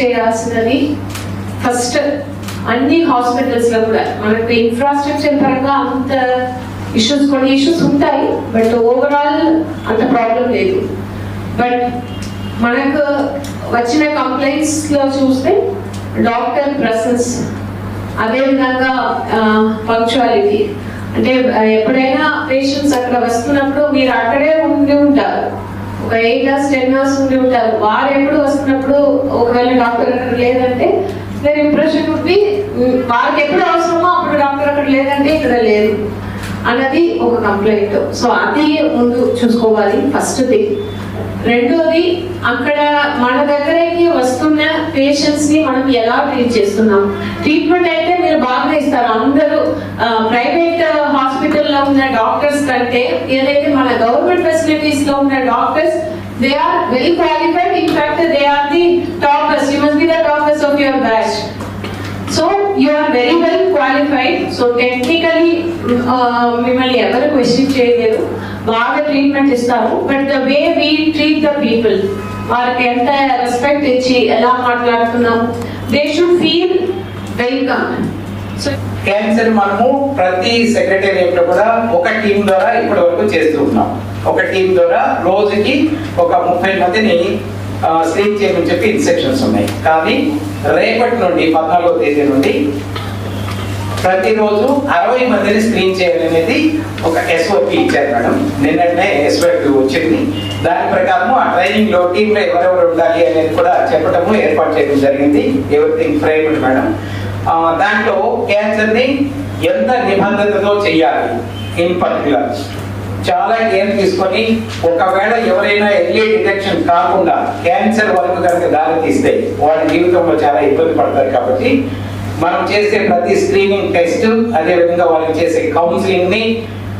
చేయాల్సినది first అన్ని హాస్పిటల్స్లో కూడా. మనకు ఇన్ఫ్రాస్ట్రక్చర్ పరంగా అంత ఇష్యూస్ కొన్ని ఇష్యూస్ ఉంటాయి బట్ ఓవరాల్ అంత ప్రాబ్లం లేదు. బట్ మనకు వచ్చిన కంప్లైంట్స్లో చూస్తే డాక్టర్ ప్రెసెన్స్ అదేవిధంగా పంక్చువాలిటీ అంటే ఎప్పుడైనా పేషెంట్స్ అక్కడ వస్తున్నప్పుడు మీరు అక్కడే ఉండి ఉంటారు. ఒక ఎయిట్ అవర్స్ టెన్ అవర్స్ ఉండి ఉంటారు. వారు ఎప్పుడు వస్తున్నప్పుడు ఒకవేళ డాక్టర్ అక్కడ లేదంటే దేర్ ఇంప్రెషన్ బి వారికి ఎప్పుడు అవసరమో అప్పుడు డాక్టర్ అక్కడ లేదంటే ఇక్కడ లేదు అన్నది ఒక కంప్లైంట్ సో అది ముందు చూసుకోవాలి ఫస్ట్ థింగ్ రెండోది అక్కడ మన దగ్గరికి వస్తున్న పేషెంట్స్ని మనం ఎలా ట్రీట్ చేస్తున్నాం? ట్రీట్మెంట్ అయితే మీరు బాగా ఇస్తారు. అందరూ ఉన్న డాక్టర్స్ కంటే ఏదైతే మన గవర్నమెంట్ ఫెసిలిటీస్లో ఉన్న doctors they are well qualified in fact they are the toppers you must be the toppers of your batch so you are very well qualified so technically మిమ్మల్ని ఎవరు క్వశ్చన్ చేయలేరు. బాగా ట్రీట్మెంట్ ఇస్తారు. But the way we treat the people వారికి ఎంత respect ఇచ్చి ఎలా మాట్లాడుతున్నాము they should feel welcome cancer మనము ప్రతి సెక్రటేరియట్లో కూడా ఒక టీం ద్వారా ఇప్పటి వరకు చేస్తూ ఉన్నాం. ఒక టీం ద్వారా రోజుకి ఒక ముప్పై మందిని స్క్రీన్ చేయమని చెప్పి ఇన్స్ట్రక్షన్స్ ఉన్నాయి. కానీ రేపటి నుండి పద్నాలుగో తేదీ నుండి ప్రతిరోజు అరవై మందిని స్క్రీన్ చేయాలనేది ఒక ఎస్ఓపి ఇచ్చారు మేడం. నిన్ననే ఎస్ఓపి వచ్చింది. దాని ప్రకారం ఆ ట్రైనింగ్లో టీంలో ఎవరెవరు ఉండాలి అనేది కూడా చెప్పడము ఏర్పాటు చేయడం జరిగింది. Everything framed madam. దాంట్లో క్యాన్సర్ని ఎంత నిబంధనతో చేయాలి? ఇన్ పర్టికులర్ చాలా కేర్ తీసుకొని ఒకవేళ ఎవరైనా ఎర్లీ డిటెక్షన్ కాకుండా క్యాన్సర్ వరకు కనుక దారి తీస్తే వాళ్ళ జీవితంలో చాలా ఇబ్బంది పడతారు కాబట్టి మనం చేసే ప్రతి స్క్రీనింగ్ టెస్ట్ అదేవిధంగా వాళ్ళు వాళ్ళకి చేసే కౌన్సిలింగ్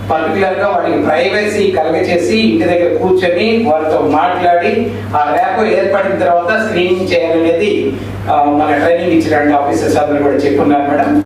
ని పర్టికులర్గా వాళ్ళకి ప్రైవసీ కలగచేసి ఇంటి దగ్గర కూర్చొని వాళ్ళతో మాట్లాడి ఆ ర్యాప్ ఏర్పడిన తర్వాత స్క్రీనింగ్ చేయాలనేది మన ట్రైనింగ్ ఇచ్చిన ఆఫీసర్స్ అందరూ కూడా చెప్పున్నారు మేడం.